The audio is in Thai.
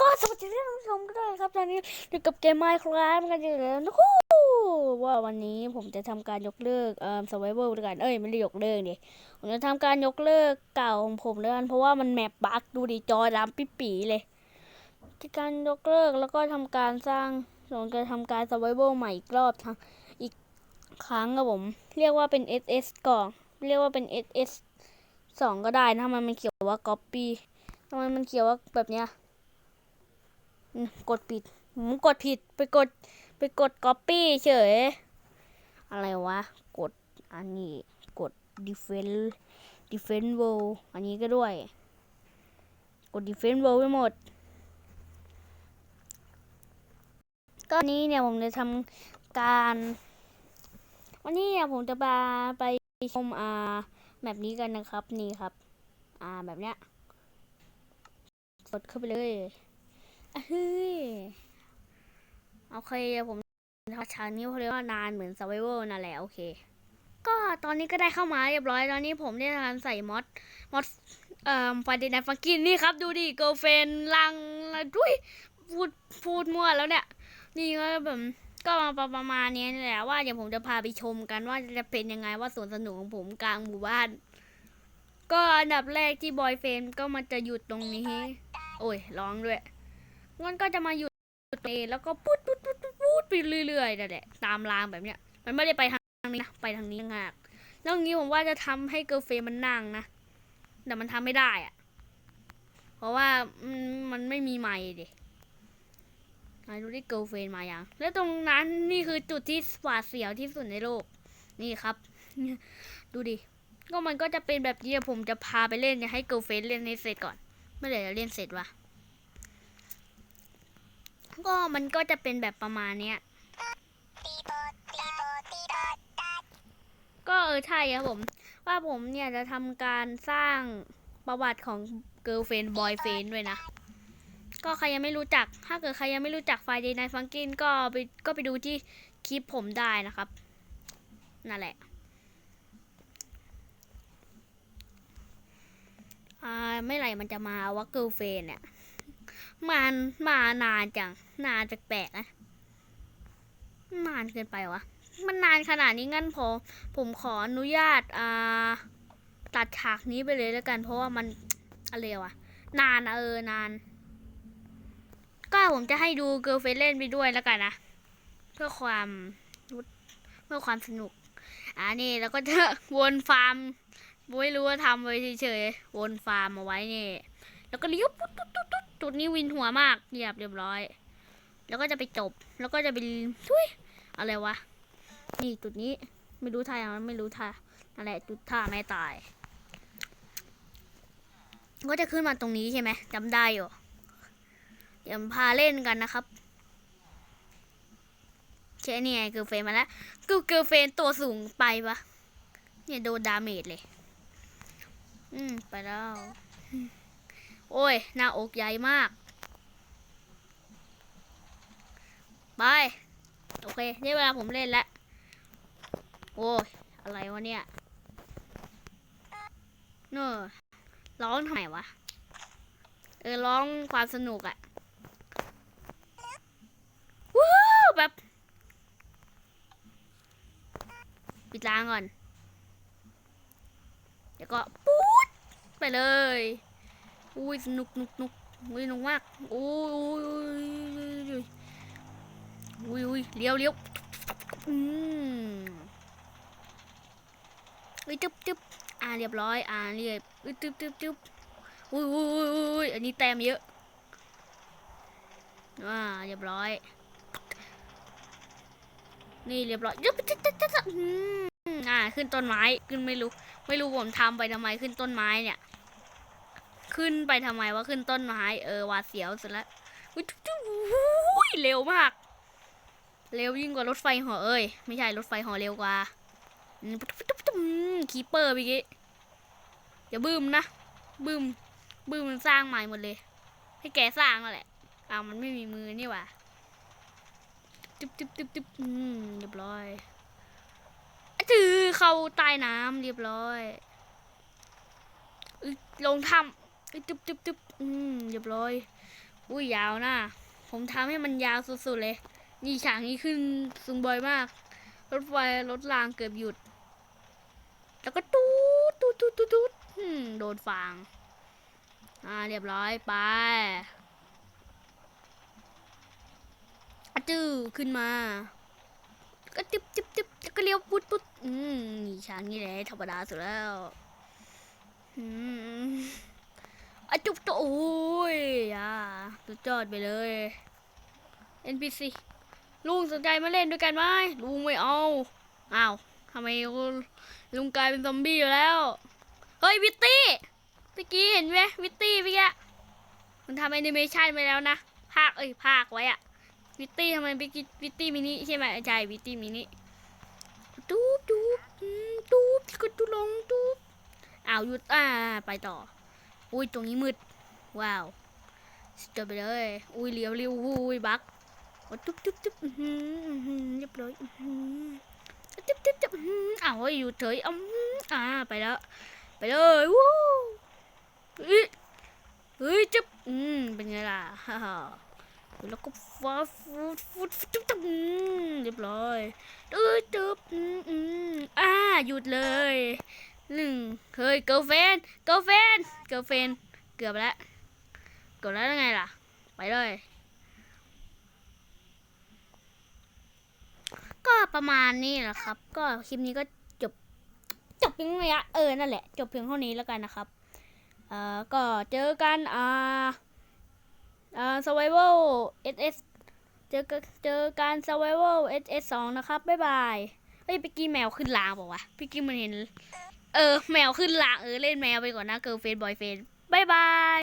ก็สวัสดีท่านผู้ชมก็ได้ครับตอนนี้อยู่กับเกมไมค์ครับกันอยู่แล้วนะฮู้ว่าวันนี้ผมจะทำการยกเลิกเอ่อ survival ด้วยกันเอ้ยไม่ได้ยกเลิกดิผมจะทำการยกเลิกเก่าของผมด้วยกันเพราะว่ามันแมปบั๊กดูดิจอดำปิ๊ปีเลยที่การยกเลิกแล้วก็ทำการสร้างผมจะทำการ survival ใหม่อีกรอบทั้งอีกครั้งครับผม เรียกว่าเป็น SS ก่อนเรียกว่าเป็น SS สองก็ได้นะทำไมมันเขียนว่า copy ทำไมมันเขียนว่าแบบเนี้ย กดผิดผมกดผิดไปกดไปกด copy เฉย อะไรวะ กดอันนี้กด defense defense w o l อันนี้ก็ด้วย กด defense w o l ไปหมด ก็นี้เนี่ยผมจะทำการ วันนี้เนี่ยผมจะพาไปชมอ่าแบบนี้กันนะครับนี่ครับ อ่าแบบเนี้ยกดเข้าไปเลย เฮ้ยโอเคผมทำฉานี้เขาเรียกว่านานเหมือน survival นั่นแหละโอเค ก็ตอนนี้ก็ได้เข้ามาเรียบร้อยตอนนี้ผมได้ทำการใส่มอดมอดเอ่อฟเดนัฟังกินนี่ครับ ดูดิเกิลเฟนลังด้วยพูดพูดมั่วแล้วเนี่ย นี่ก็แบบก็มาประมาณนี้นี่แหละว่าเดี๋ยวผมจะพาไปชมกันว่าจะเป็นยังไงว่าสวนสนุกของผมกลางหมู่บ้าน ก็อันดับแรกที่บอยเฟนก็มันจะหยุดตรงนี้ โอ้ยร้องด้วย มันก็จะมาหยุดเองแล้วก็พูดพูดพูดพูดพูดไปเรื่อยๆนั่นแหละตามรางแบบเนี้ย มันไม่ได้ไปทางนี้นะไปทางนี้งากแล้วงี้ผมว่าจะทำให้เกิร์ลเฟมมันนั่งนะแต่มันทำไม่ได้อะเพราะว่ามันไม่มีไมค์ดิไหนดูที่เกิลเฟรมมาอย่าง แล้วตรงนั้นนี่คือจุดที่หวาดเสียวที่สุดในโลก นี่ครับ ดูดิ ก็มันก็จะเป็นแบบนี้ผมจะพาไปเล่นเนี่ยให้เกิลเฟรมเล่นให้เสร็จก่อนเมื่อไหร่จะเล่นเสร็จวะ ก็มันก็จะเป็นแบบประมาณเนี้ยก็เออใช่ครับผม ว่าผมเนี่ยจะทำการสร้างประวัติของเกิร์ลเฟนบอยเฟนด้วยนะ ก็ใครยังไม่รู้จัก ถ้าเกิดใครยังไม่รู้จักไฟเดย์ไนฟังกินก็ไปก็ไปดูที่คลิปผมได้นะครับ นั่นแหละอ่าไม่ไหร่มันจะมาวะเกิร์ลเฟนเนี่ย มันมานานจังนานจากแปลกนะนานเกินไปวะมันนานขนาดนี้งั้นผมผมขออนุญาตอ่าตัดฉากนี้ไปเลยแล้วกัน เพราะว่ามันอะไรวะนานเออนาน ก็ผมจะให้ดูเกิร์ลเฟนเล่นไปด้วยแล้วกันนะเพื่อความเพื่อความสนุกอ่านี่แล้วก็จะวนฟาร์มไม่รู้ว่าทำไว้เฉยๆวนฟาร์มเอาไว้นี่แล้วก็เลี้ยวปุ๊บปุ๊บปุ๊บ จุดนี้วินหัวมากเรียบเรียบร้อย แล้วก็จะไปจบ แล้วก็จะไปทุยอะไรวะ นี่จุดนี้ไม่รู้ท่ายังไม่รู้ท่านั่นแหละจุดท่าไม่ตาย ก็จะขึ้นมาตรงนี้ใช่ไหมจำได้อยู่ เดี๋ยวพาเล่นกันนะครับเช่นี่ไงเกิร์ลเฟนมาแล้วกูเกิร์ลเฟนตัวสูงไปปะเนี่ยโดนดาเมจเลย อืม ไปแล้ว โอ้ย หน้าอกใหญ่มาก ไป โอเค นี่เวลาผมเล่นแล้ว โอ้ย อะไรวะเนี่ยเนอะร้องทำไมวะ เออ ร้องความสนุกอะวู้แบบปิดล้างก่อน เดี๋ยวก็ ปุ๊ดไปเลย อุ้ยสนุกนุกนุกอุ้ยนุกมากอุ้ยอุ้ยอุ้ยอุ้ยเลี้ยวเลี้ยวอืมอุ้ยจึ๊บจึ๊บอ่าเรียบร้อย อ่าเรียบอุ้ยจึ๊บจึ๊บจึ๊บอุ้ยอุ้ยอุ้ยอุ้ยอันนี้แต้มเยอะอ่าเรียบร้อย นี่เรียบร้อยจึ๊บจึ๊บจึ๊บจึ๊บอืมอ่าขึ้นต้นไม้ขึ้นไม่รู้ ไม่รู้ผมทำไปทำไมขึ้นต้นไม้เนี่ย ขึ้นไปทำไมว่าขึ้นต้นไม้เออวาดเสียวสุดละอุ๊ยจุ๊บจุ๊บอุ๊ยเร็วมาก เร็วยิ่งกว่ารถไฟหอเอ้ยไม่ใช่รถไฟหอเร็วกว่าคีเปอร์ไปกี้อย่าบึ้มนะบึ้มบึ้มมันสร้างใหม่หมดเลย ให้แกสร้างนั่นแหละอ้าวมันไม่มีมือนี่หว่าจุ๊บจุ๊บจุ๊บจุ๊บอืมเรียบร้อยอะจือเข้าใต้น้ำเรียบร้อยลงถ้ำ จุ๊บจุ๊บจุ๊บอืมเรียบร้อยอุ้ยยาวนะผมทำให้มันยาวสุดๆเลย นี่ฉากนี้ขึ้นซุงบ่อยมาก รถไฟรถรางเกือบหยุด แล้วก็ตูดตูดตูดตูดตูดอืมโดนฟาง อ่าเรียบร้อยไปอะจื้อขึ้นมา ก็จิ๊บจิ๊บจิ๊บก็เลี้ยวปุ๊ดปุ๊ดอืมนี่ฉากนี้แหละธรรมดาสุดแล้ว อืม อจุ๊บตัวโอ้ยอ่าสุดยอดไปเลย NPC ลุงสนใจมาเล่นด้วยกันไหมลุงไม่เอาอ้าวทำไมลุงกลายเป็นซอมบี้ไปแล้ว เฮ้ยวิตตี้เมื่อกี้เห็นไหมวิตตี้เมื่อกี้มันทำแอนิเมชันไปแล้วนะ ภาคเอ้ยภาคไว้อะวิตตี้ทำไมเมื่อกี้วิตตี้มินิใช่ไหมใช่วิตตี้มินิตูบตูบอืมตูบกระตุลงตูบอ้าวหยุดอ่าไปต่อ อุ้ยตรงนี้มืด ว้าวสุดยอดไปเลย อุ้ยเลี้ยวเลี้ยวอุ้ยบักโอ้ตุ๊บตุ๊บตุ๊บอื้อหืออื้อหือเรียบร้อยอื้อหือตุ๊บตุ๊บตุ๊บอื้อหืออ้าวเฮ้ยอยู่เฉยอืมอ่าไปแล้ว ไปเลยวู้เฮ้ยเฮ้ยจุ๊บอืมเป็นไงล่ะฮ่าฮ่าแล้วก็ฟ้าฟูดฟูดตุ๊บตุ๊บอืมเรียบร้อยตึ๊บตึ๊บอืมอืมอ่าหยุดเลย หนึ่งเฮ้ยเกิร์ลเฟนเกิร์ลเฟนเกิร์ลเฟนเกือบแล้วเกือบแล้วยังไงล่ะ ไปเลย ก็ประมาณนี้แหละครับ ก็คลิปนี้ก็จบ จบเพียงระยะเออนั่นแหละ จบเพียงเท่านี้แล้วกันนะครับเอ่อก็เจอกันอ่าอ่า survival ss เจอเจอการ survival ss 2 นะครับ บ๊ายบายเฮ้ยพี่กี้แมวขึ้นลางบอกว่าพี่กี้มันเห็น อ แมวขึ้นลางเออ เล่นแมวไปก่อนนะเกิร์ลเฟนบอยเฟนบายบาย